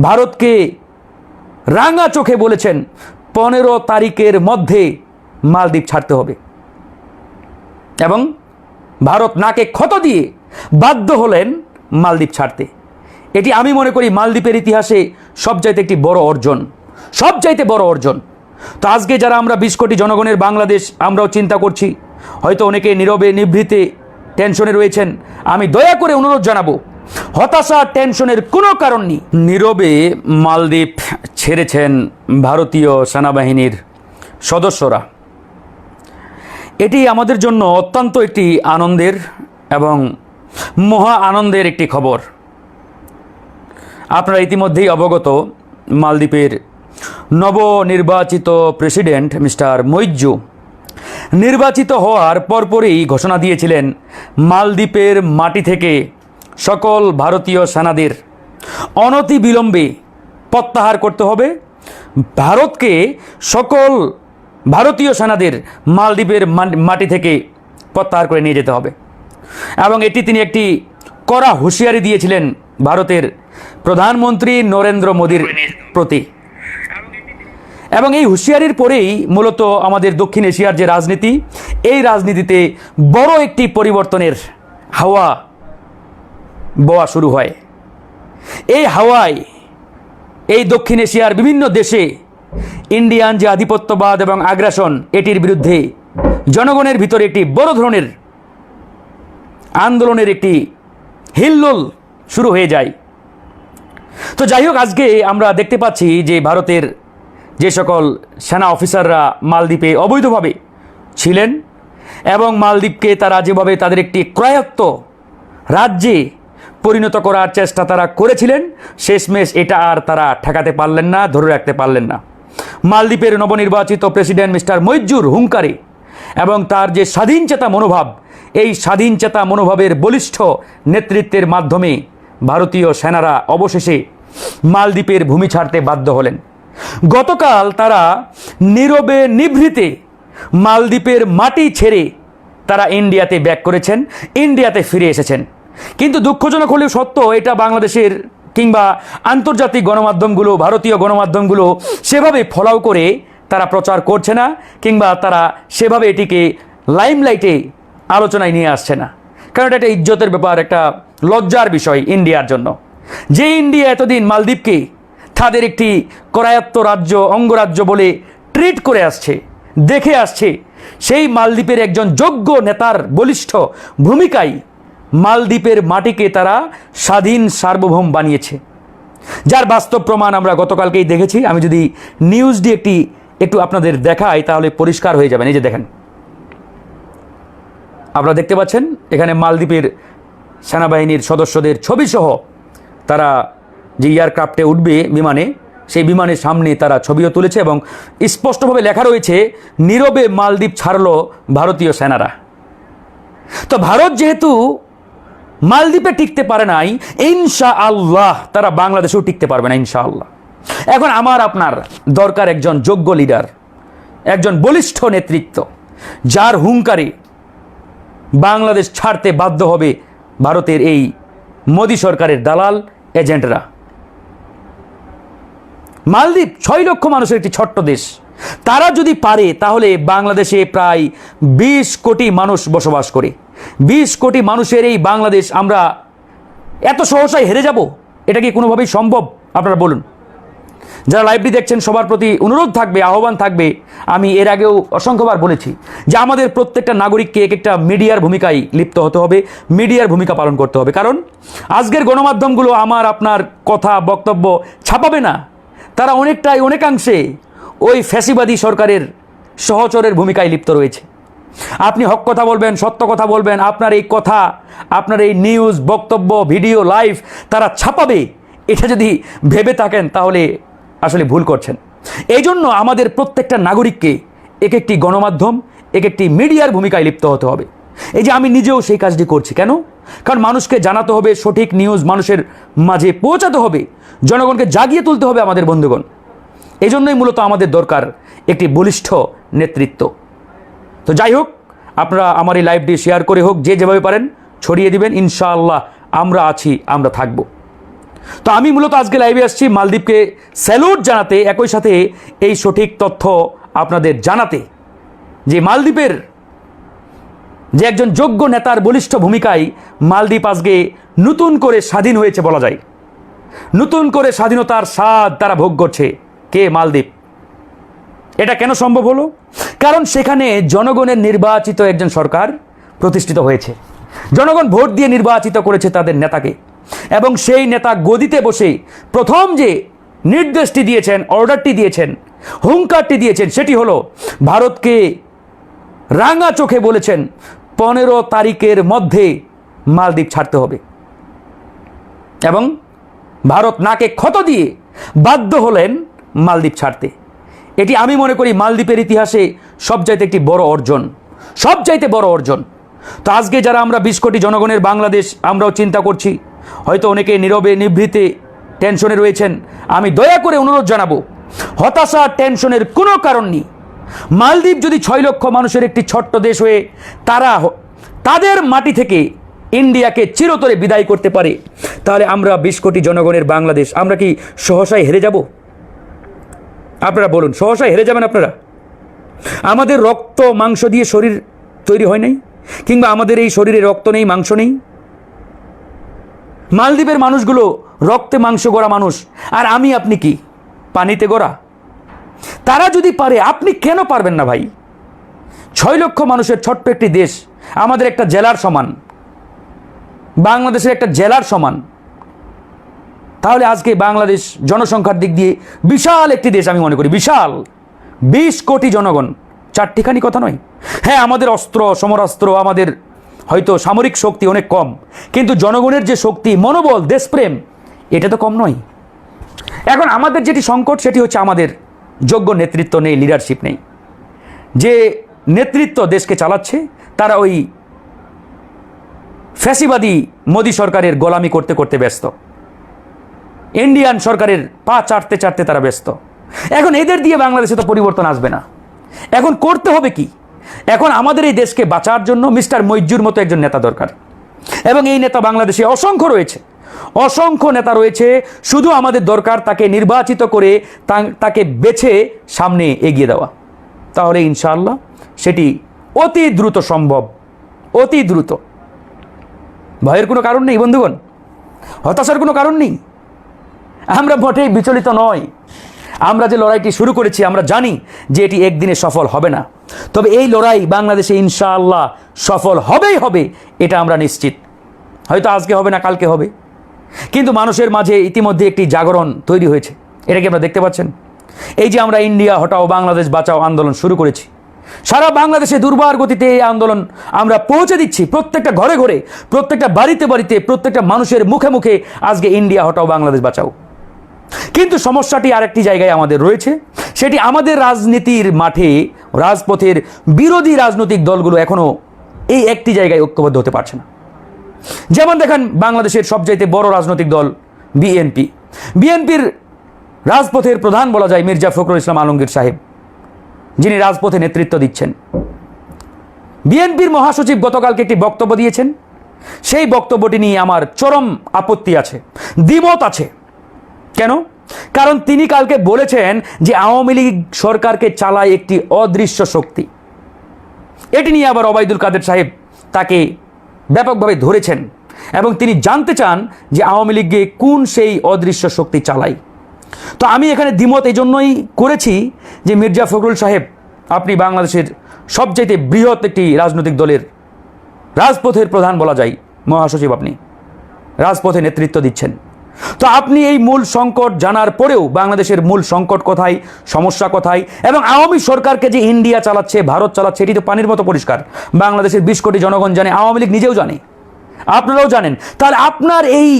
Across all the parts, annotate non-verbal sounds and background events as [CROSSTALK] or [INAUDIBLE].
ভারতকে রাঙা চোখে বলেছেন, পনেরো তারিখের মধ্যে মালদ্বীপ ছাড়তে হবে। এবং ভারত নাকে ক্ষত দিয়ে বাধ্য হলেন মালদ্বীপ ছাড়তে। এটি আমি মনে করি মালদ্বীপের ইতিহাসে সবচাইতে একটি বড় অর্জন, সবচাইতে বড় অর্জন। তো আজকে যারা আমরা বিশ কোটি জনগণের বাংলাদেশ, আমরাও চিন্তা করছি, হয়তো অনেকে নীরবে, নিভৃতে, টেনশনে রয়েছেন। আমি দয়া করে অনুরোধ জানাব হতাশা, টেনশনের কোনো কারণ নেই। নীরবে মালদ্বীপ ছেড়েছেন ভারতীয় সেনাবাহিনীর সদস্যরা। এটি আমাদের জন্য অত্যন্ত একটি আনন্দের এবং মহা আনন্দের একটি খবর। আপনারা ইতিমধ্যেই অবগত, মালদ্বীপের নবনির্বাচিত প্রেসিডেন্ট মিস্টার মৈজু নির্বাচিত হওয়ার পরপরই ঘোষণা দিয়েছিলেন, মালদ্বীপের মাটি থেকে সকল ভারতীয় সেনাদের অনতি বিলম্বে প্রত্যাহার করতে হবে। ভারতকে সকল ভারতীয় সেনাদের মালদ্বীপের মাটি থেকে প্রত্যাহার করে নিয়ে যেতে হবে। এবং এটি তিনি একটি কড়া হুঁশিয়ারি দিয়েছিলেন ভারতের প্রধানমন্ত্রী নরেন্দ্র মোদীর প্রতি। এবং এই হুঁশিয়ারির পরেই মূলত আমাদের দক্ষিণ এশিয়ার যে রাজনীতি, এই রাজনীতিতে বড় একটি পরিবর্তনের হাওয়া বওয়া শুরু হয়। এই হাওয়ায় এই দক্ষিণ এশিয়ার বিভিন্ন দেশে ইন্ডিয়ান যে আধিপত্যবাদ এবং আগ্রাসন, এটির বিরুদ্ধে জনগণের ভিতরে একটি বড় ধরনের আন্দোলনের একটি হিল্লোল শুরু হয়ে যায়। তো যাই হোক, আজকে আমরা দেখতে পাচ্ছি যে ভারতের যে সকল সেনা অফিসাররা মালদ্বীপে অবৈধভাবে ছিলেন এবং মালদ্বীপকে তারা যেভাবে তাদের একটি ক্রয়াত্ত রাজ্যে পরিণত করার চেষ্টা তারা করেছিলেন। শেষমেশ এটা আর তারা ঠেকাতে পারলেন না, ধরে রাখতে পারলেন না। মালদ্বীপের নবনির্বাচিত প্রেসিডেন্ট মিস্টার মৈজুর হুঙ্কারে এবং তার যে স্বাধীনচেতা মনোভাব, এই স্বাধীনচেতা মনোভাবের বলিষ্ঠ নেতৃত্বের মাধ্যমে ভারতীয় সেনারা অবশেষে মালদ্বীপের ভূমি ছাড়তে বাধ্য হলেন। গতকাল তারা নীরবে নিভৃতে মালদ্বীপের মাটি ছেড়ে তারা ইন্ডিয়াতে ব্যাক করেছেন, ইন্ডিয়াতে ফিরে এসেছেন। কিন্তু দুঃখজনক হলেও সত্য, এটা বাংলাদেশের কিংবা আন্তর্জাতিক গণমাধ্যমগুলো, ভারতীয় গণমাধ্যমগুলো সেভাবে ফলাও করে তারা প্রচার করছে না, কিংবা তারা সেভাবে এটিকে লাইমলাইটে আলোচনায় নিয়ে আসছে না। কারণ এটা একটা ইজ্জতের ব্যাপার, একটা লজ্জার বিষয় ইন্ডিয়ার জন্য। যে ইন্ডিয়া এতদিন মালদ্বীপকে তাদের একটি করায়ত্ত রাজ্য, অঙ্গরাজ্য বলে ট্রিট করে আসছে, দেখে আসছে, সেই মালদ্বীপের একজন যোগ্য নেতার বলিষ্ঠ ভূমিকায় মালদ্বীপের মাটিকে তারা স্বাধীন সার্বভৌম বানিয়েছে। যার বাস্তব প্রমাণ আমরা গতকালকেই দেখেছি। আমি যদি নিউজটি একটি, একটু আপনাদের দেখাই, তাহলে পরিষ্কার হয়ে যাবেন। এই যে দেখেন। আপনারা দেখতে পাচ্ছেন, এখানে মালদ্বীপের সেনাবাহিনীর সদস্যদের ছবিসহ তারা যে এয়ারক্রাফটে উঠবে বিমানে, সেই বিমানের সামনে তারা ছবিও তুলেছে এবং স্পষ্টভাবে লেখা রয়েছে, নীরবে মালদ্বীপ ছাড়ল ভারতীয় সেনারা। তো ভারত যেহেতু মালদ্বীপে টিকতে পারে নাই ইনশা আল্লাহ তারা বাংলাদেশেও টিকতে পারবে না ইনশা আল্লাহ এখন আমার, আপনার দরকার একজন যোগ্য লিডার একজন বলিষ্ঠ নেতৃত্ব, যার হুঙ্কারে বাংলাদেশ ছাড়তে বাধ্য হবে ভারতের এই মোদী সরকারের দালাল এজেন্টরা। মালদ্বীপ ছয় লক্ষ মানুষের একটি ছোট্ট দেশ। তারা যদি পারে, তাহলে বাংলাদেশে প্রায় বিশ কোটি মানুষ বসবাস করে। বিশ কোটি মানুষের এই বাংলাদেশ আমরা এত সহসায় হেরে যাব? এটা কি কোনোভাবেই সম্ভব? আপনারা বলুন। যারা লাইভটি দেখছেন, সবার প্রতি অনুরোধ থাকবে, আহ্বান থাকবে, আমি এর আগেও অসংখ্যবার বলেছি যে আমাদের প্রত্যেকটা নাগরিককে এক একটা মিডিয়ার ভূমিকায় লিপ্ত হতে হবে, মিডিয়ার ভূমিকা পালন করতে হবে। কারণ আজকের গণমাধ্যমগুলো আমার, আপনার কথা, বক্তব্য ছাপাবে না। তারা অনেকটাই, অনেকাংশে ওই ফ্যাসিবাদী সরকারের সহচরের ভূমিকায় লিপ্ত রয়েছে। আপনি হক কথা বলবেন, সত্য কথা বলবেন, আপনার এই কথা, আপনার এই নিউজ, বক্তব্য, ভিডিও, লাইভ তারা ছাপাবে। এটা যদি ভেবে থাকেন তাহলে আসলে ভুল করছেন। এই জন্য আমাদের প্রত্যেকটা নাগরিককে এক একটি গণমাধ্যম, এক একটি মিডিয়ার ভূমিকায় লিপ্ত হতে হবে। এই যে আমি নিজেও সেই কাজটি করছি কেন? কারণ মানুষকে জানাতে হবে, সঠিক নিউজ মানুষের মাঝে পৌঁছাতে হবে, জনগণকে জাগিয়ে তুলতে হবে আমাদের বন্ধুগণ। এই জন্যই মূলত আমাদের দরকার একটি বলিষ্ঠ নেতৃত্ব। তো যাই হোক, আপনারা আমার এই লাইভটি শেয়ার করে হোক, যে যেভাবে পারেন ছড়িয়ে দিবেন, ইনশাআল্লাহ আমরা আছি, আমরা থাকব। তো আমি মূলত আজকে লাইভে আসছি মালদ্বীপকে স্যালুট জানাতে, একই সাথে এই সঠিক তথ্য আপনাদের জানাতে, যে মালদ্বীপের যে একজন যোগ্য নেতার বলিষ্ঠ ভূমিকায় মালদ্বীপ আজকে নতুন করে স্বাধীন হয়েছে বলা যায়। নতুন করে স্বাধীনতার স্বাদ তারা ভোগ করছে। কে? মালদ্বীপ। এটা কেন সম্ভব হলো? কারণ সেখানে জনগণের নির্বাচিত একজন সরকার প্রতিষ্ঠিত হয়েছে। জনগণ ভোট দিয়ে নির্বাচিত করেছে তাদের নেতাকে। এবং সেই নেতা গদিতে বসে প্রথম যে নির্দেশটি দিয়েছেন, অর্ডারটি দিয়েছেন, হুঙ্কারটি দিয়েছেন, সেটি হলো, ভারতকে রাঙা চোখে বলেছেন, পনেরো তারিখের মধ্যে মালদ্বীপ ছাড়তে হবে। এবং ভারত নাকে ক্ষত দিয়ে বাধ্য হলেন মালদ্বীপ ছাড়তে। এটি আমি মনে করি মালদ্বীপের ইতিহাসে সবচাইতে একটি বড় অর্জন। সবচাইতে বড় অর্জন। তো আজকে যারা আমরা বিশ কোটি জনগণের বাংলাদেশ, আমরাও চিন্তা করছি, হয়তো অনেকে নীরবে, নিভৃতে, টেনশনে রয়েছেন। আমি দয়া করে অনুরোধ জানাব, হতাশা টেনশনের কোনো কারণ নেই। মালদ্বীপ যদি ছয় লক্ষ মানুষের একটি ছোট্ট দেশ হয়ে তারা তাদের মাটি থেকে ইন্ডিয়াকে চিরতরে বিদায় করতে পারে, তাহলে আমরা বিশ কোটি জনগণের বাংলাদেশ, আমরা কি সহসায় হেরে যাব? আপনারা বলুন সহসায় হেরে যাবেন আপনারা? আমাদের রক্ত, মাংস দিয়ে শরীর তৈরি হয় নাই? কিংবা আমাদের এই শরীরে রক্ত নেই, মাংস নেই? মালদ্বীপের মানুষগুলো রক্তে মাংস গড়া মানুষ, আর আমি আপনি কি? পানিতে গড়া? তারা যদি পারে, আপনি কেন পারবেন না ভাই? ছয় লক্ষ মানুষের ছোট্ট একটি দেশ, আমাদের একটা জেলার সমান। বাংলাদেশের একটা জেলার সমান। তাহলে আজকে বাংলাদেশ জনসংখ্যার দিক দিয়ে বিশাল একটি দেশ আমি মনে করি, বিশাল। বিশ কোটি জনগণ, চারটিখানি কথা নয়। হ্যাঁ আমাদের অস্ত্র, সমরাস্ত্র, আমাদের হয়তো সামরিক শক্তি অনেক কম, কিন্তু জনগণের যে শক্তি, মনোবল, দেশপ্রেম, এটা তো কম নয়। এখন আমাদের যেটি সংকট, সেটি হচ্ছে আমাদের যোগ্য নেতৃত্ব নেই লিডারশিপ নেই। যে নেতৃত্ব দেশকে চালাচ্ছে, তারা ওই ফ্যাসিবাদী মোদী সরকারের গোলামি করতে করতে ব্যস্ত। ইন্ডিয়ান সরকারের পা চাটতে চাটতে তারা ব্যস্ত। এখন এদের দিয়ে বাংলাদেশে তো পরিবর্তন আসবে না। এখন করতে হবে কি? এখন আমাদের এই দেশকে বাঁচার জন্য মিস্টার মৈজুর মতো একজন নেতা দরকার। এবং এই নেতা বাংলাদেশে অসংখ্য রয়েছে। অসংখ্য নেতা রয়েছে, শুধু আমাদের দরকার তাকে নির্বাচিত করে তাকে বেছে সামনে এগিয়ে দেওয়া। তাহলে ইনশাআল্লাহ সেটি অতি দ্রুত সম্ভব। অতি দ্রুত। ভয়ের কোনো কারণ নেই, বন্ধুগণ? হতাশার কোনো কারণ নেই? আমরা মোটেই বিচলিত নয় আমরা যে লড়াইটি শুরু করেছি, আমরা জানি যে এটি একদিনে সফল হবে না। তবে এই লড়াই বাংলাদেশে ইনশাআল্লাহ সফল হবেই হবে, এটা আমরা নিশ্চিত। হয়তো আজকে হবে না, কালকে হবে। কিন্তু মানুষের মাঝে ইতিমধ্যে একটি জাগরণ তৈরি হয়েছে। এটা কি আপনারা দেখতে পাচ্ছেন? এই যে আমরা ইন্ডিয়া হটাও, বাংলাদেশ বাঁচাও আন্দোলন শুরু করেছি। সারা বাংলাদেশে দুর্বার গতিতে এই আন্দোলন আমরা পৌঁছে দিচ্ছি প্রত্যেকটা ঘরে ঘরে, প্রত্যেকটা বাড়িতে বাড়িতে, প্রত্যেকটা মানুষের মুখে মুখে আজকে ইন্ডিয়া হটাও, বাংলাদেশ বাঁচাও। কিন্তু সমস্যাটি আরেকটি জায়গায় আমাদের রয়েছে। সেটি আমাদের রাজনীতির মাঠে, রাজপথের বিরোধী রাজনৈতিক দলগুলো এখনও এই একটি জায়গায় ঐক্যবদ্ধ হতে পারছে না। যেমন দেখেন বাংলাদেশের সবচাইতে বড় রাজনৈতিক দল বিএনপি। বিএনপির রাজপথের প্রধান বলা যায় মির্জা ফখরুল ইসলাম আলমগীর সাহেব, যিনি রাজপথে নেতৃত্ব দিচ্ছেন। বিএনপির মহাসচিব গতকালকে একটি বক্তব্য দিয়েছেন। সেই বক্তব্যটি নিয়ে আমার চরম আপত্তি আছে, দ্বিমত আছে। কেন? কারণ তিনি কালকে বলেছেন যে আওয়ামী লীগ সরকারকে চালায় একটি অদৃশ্য শক্তি। এটি নিয়ে আবার ওবায়দুল কাদের সাহেব তাকে ব্যাপকভাবে ধরেছেন এবং তিনি জানতে চান যে আওয়ামী লীগকে কোন সেই অদৃশ্য শক্তি চালায়। তো আমি এখানে দ্বিমত এই জন্যই করেছি যে মির্জা ফখরুল সাহেব আপনি বাংলাদেশের সবচাইতে বৃহৎ একটি রাজনৈতিক দলের রাজপথের প্রধান বলা যায় মহাসচিব আপনি। রাজপথে নেতৃত্ব দিচ্ছেন। তো আপনি এই মূল সংকট জানার পরেও বাংলাদেশের মূল সংকট কোথায়, সমস্যা কোথায়, এবং আওয়ামী সরকারকে যে ইন্ডিয়া চালাচ্ছে, ভারত চালাচ্ছে, এটি তো পানির মতো পরিষ্কার। বাংলাদেশের বিশ কোটি জনগণ জানে, আওয়ামী লীগ নিজেও জানে। আপনারাও জানেন। তাহলে আপনার এই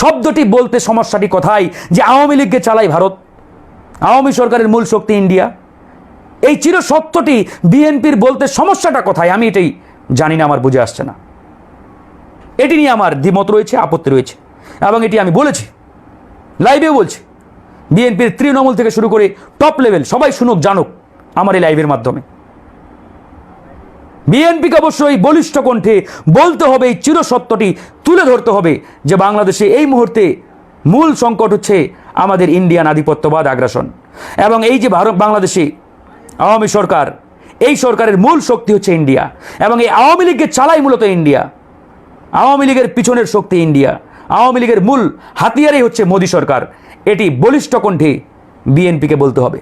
শব্দটি বলতে সমস্যাটি কোথায়, যে আওয়ামী লীগকে চালায় ভারত? আওয়ামী সরকারের মূল শক্তি ইন্ডিয়া। এই চির সত্যটি বিএনপির বলতে সমস্যাটা কোথায়, আমি এটাই জানি না, আমার বুঝে আসছে না। এটি নিয়ে আমার দ্বিমত রয়েছে, আপত্তি রয়েছে। এবং এটি আমি বলেছি লাইভেও বলছি, বিএনপির তৃণমূল থেকে শুরু করে টপ লেভেল সবাই শুনুক, জানুক আমার এই লাইভের মাধ্যমে। বিএনপিকে অবশ্যই বলিষ্ঠ কণ্ঠে বলতে হবে, এই চিরসত্যটি তুলে ধরতে হবে যে বাংলাদেশে এই মুহূর্তে মূল সংকট হচ্ছে আমাদের ইন্ডিয়ান আধিপত্যবাদ আগ্রাসন। এবং এই যে ভারত, বাংলাদেশে আওয়ামী সরকার, এই সরকারের মূল শক্তি হচ্ছে ইন্ডিয়া। এবং এই আওয়ামী লীগকে চালাই মূলত ইন্ডিয়া। আওয়ামী লীগের পিছনের শক্তি ইন্ডিয়া। আওয়ামী লীগের মূল হাতিয়ারই হচ্ছে মোদী সরকার। এটি বলিষ্ঠ কণ্ঠে বিএনপিকে বলতে হবে।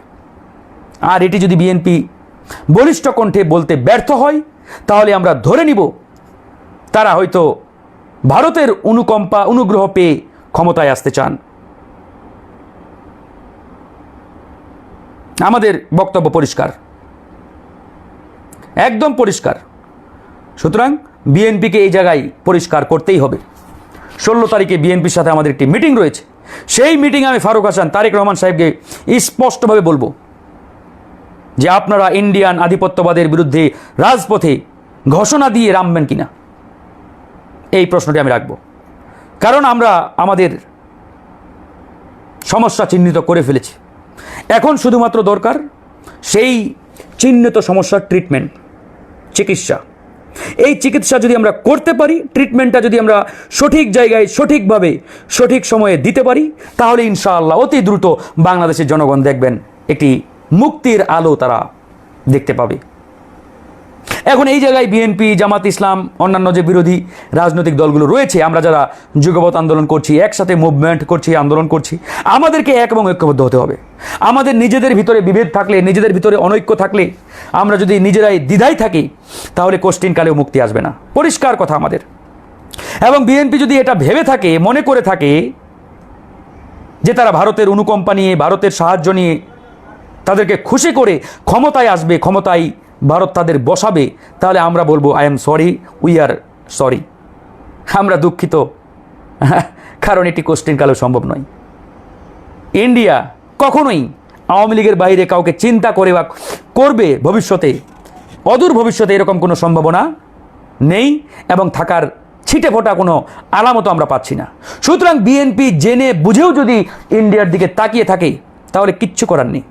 আর এটি যদি বিএনপি বলিষ্ঠ কণ্ঠে বলতে ব্যর্থ হয়, তাহলে আমরা ধরে নিব, তারা হয়তো ভারতের অনুকম্পা, অনুগ্রহ পেয়ে ক্ষমতায় আসতে চান। আমাদের বক্তব্য পরিষ্কার। একদম পরিষ্কার। সুতরাং বিএনপিকে এই জায়গায় পরিষ্কার করতেই হবে। ষোলো তারিখে বিএনপির সাথে আমাদের একটি মিটিং রয়েছে। সেই মিটিংয়ে আমি ফারুক হাসান, তারেক রহমান সাহেবকে স্পষ্টভাবে বলব যে আপনারা ইন্ডিয়ান আধিপত্যবাদের বিরুদ্ধে রাজপথে ঘোষণা দিয়ে নামবেন কিনা, এই প্রশ্নটি আমি রাখব। কারণ আমরা আমাদের সমস্যা চিহ্নিত করে ফেলেছি। এখন শুধুমাত্র দরকার সেই চিহ্নিত সমস্যার ট্রিটমেন্ট চিকিৎসা। এই চিকিৎসা যদি আমরা করতে পারি ট্রিটমেন্টটা যদি আমরা সঠিক জায়গায়, সঠিকভাবে, সঠিক সময়ে দিতে পারি, তাহলে ইনশাআল্লাহ অতি দ্রুত বাংলাদেশের জনগণ দেখবেন একটি মুক্তির আলো তারা দেখতে পাবে। এখন এই জায়গায় বিএনপি জামাত ইসলাম, অন্যান্য যে বিরোধী রাজনৈতিক দলগুলো রয়েছে, আমরা যারা যুগপৎ আন্দোলন করছি, একসাথে মুভমেন্ট করছি, আন্দোলন করছি, আমাদেরকে এক এবং ঐক্যবদ্ধ হতে হবে। আমাদের নিজেদের ভিতরে বিভেদ থাকলে, নিজেদের ভিতরে অনৈক্য থাকলে, আমরা যদি নিজেরাই দ্বিধায় থাকি, তাহলে কোশ্চিন কালেও মুক্তি আসবে না। পরিষ্কার কথা আমাদের। এবং বিএনপি যদি এটা ভেবে থাকে, মনে করে থাকে, যে তারা ভারতের অনুকম্পা নিয়ে, ভারতের সাহায্য নিয়ে, তাদেরকে খুশি করে ক্ষমতায় আসবে, ক্ষমতায় ভারত তাদের বসাবে, তাহলে আমরা বলব I am sorry we are sorry আমরা দুঃখিত। [LAUGHS] কারণ এটি কোশ্চিন কালেও সম্ভব নয়। ইন্ডিয়া কখনোই আওয়ামী লীগের বাইরে কাউকে চিন্তা করে বা করবে ভবিষ্যতে। অদূর ভবিষ্যতে এরকম কোনো সম্ভাবনা নেই এবং থাকার ছিটে ফোটা কোনো আলামতও আমরা পাচ্ছি না। সুতরাং বিএনপি জেনে বুঝেও যদি ইন্ডিয়ার দিকে তাকিয়ে থাকে, তাহলে কিচ্ছু করার নেই।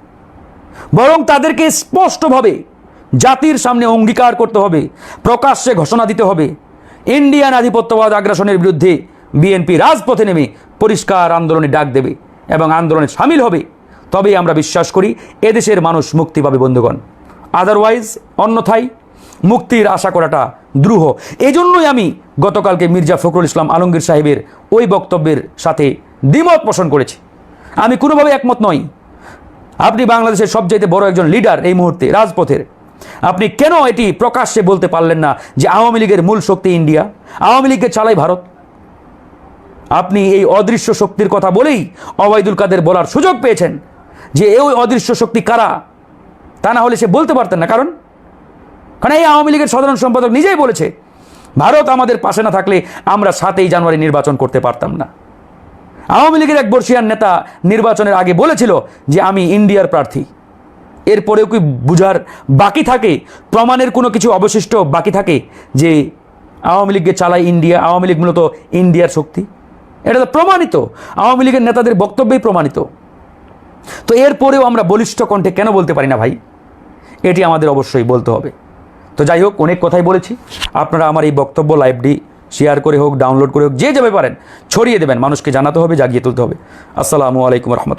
বরং তাদেরকে স্পষ্টভাবে জাতির সামনে অঙ্গীকার করতে হবে, প্রকাশ্যে ঘোষণা দিতে হবে। ইন্ডিয়ান আধিপত্যবাদ আগ্রাসনের বিরুদ্ধে বিএনপি রাজপথে নেমে পরিষ্কার আন্দোলনে ডাক দেবে এবং আন্দোলনে সামিল হবে। তবেই আমরা বিশ্বাস করি এদেশের মানুষ মুক্তি পাবে, বন্ধুগণ। আদারওয়াইজ অন্যথায় মুক্তির আশা করাটা দ্রুহ। এজন্যই আমি গতকালকে মির্জা ফখরুল ইসলাম আলমগীর সাহেবের ওই বক্তব্যের সাথে দ্বিমত পোষণ করেছি। আমি কোনোভাবে একমত নই। আপনি বাংলাদেশের সবচাইতে বড় একজন লিডার এই মুহূর্তে রাজপথের। আপনি কেন এটি প্রকাশ্যে বলতে পারলেন না যে আওয়ামী লীগের মূল শক্তি ইন্ডিয়া? আওয়ামী লীগকে চালাই ভারত। আপনি এই অদৃশ্য শক্তির কথা বলেই অবায়দুল কাদের বলার সুযোগ পেয়েছেন যে এই অদৃশ্য শক্তি কারা? তা না হলে সে বলতে পারতেন না। কারণ? কারণ এই আওয়ামী লীগের সাধারণ সম্পাদক নিজেই বলেছে, ভারত আমাদের পাশে না থাকলে আমরা সাতই জানুয়ারি নির্বাচন করতে পারতাম না। আওয়ামী লীগের এক বর্ষিয়ান নেতা নির্বাচনের আগে বলেছিল যে আমি ইন্ডিয়ার প্রার্থী। এরপরেও কি বুঝার বাকি থাকে? প্রমাণের কোনো কিছু অবশিষ্ট বাকি থাকে যে আওয়ামী লীগকে চালায় ইন্ডিয়া, আওয়ামী লীগ মূলত ইন্ডিয়ার শক্তি? এটা তো প্রমাণিত। আওয়ামী লীগের নেতাদের বক্তব্যেই প্রমাণিত। তো এরপরেও আমরা বলিষ্ঠ কণ্ঠে কেন বলতে পারি না ভাই? এটি আমাদের অবশ্যই বলতে হবে। তো যাই হোক, অনেক কথাই বলেছি। আপনারা আমার এই বক্তব্য, লাইভটি শেয়ার করে হোক, ডাউনলোড করে হোক, যে যাবে পারেন, ছড়িয়ে দেবেন। মানুষকে জানাতে হবে, জাগিয়ে তুলতে হবে। আসসালামু আলাইকুম রহমত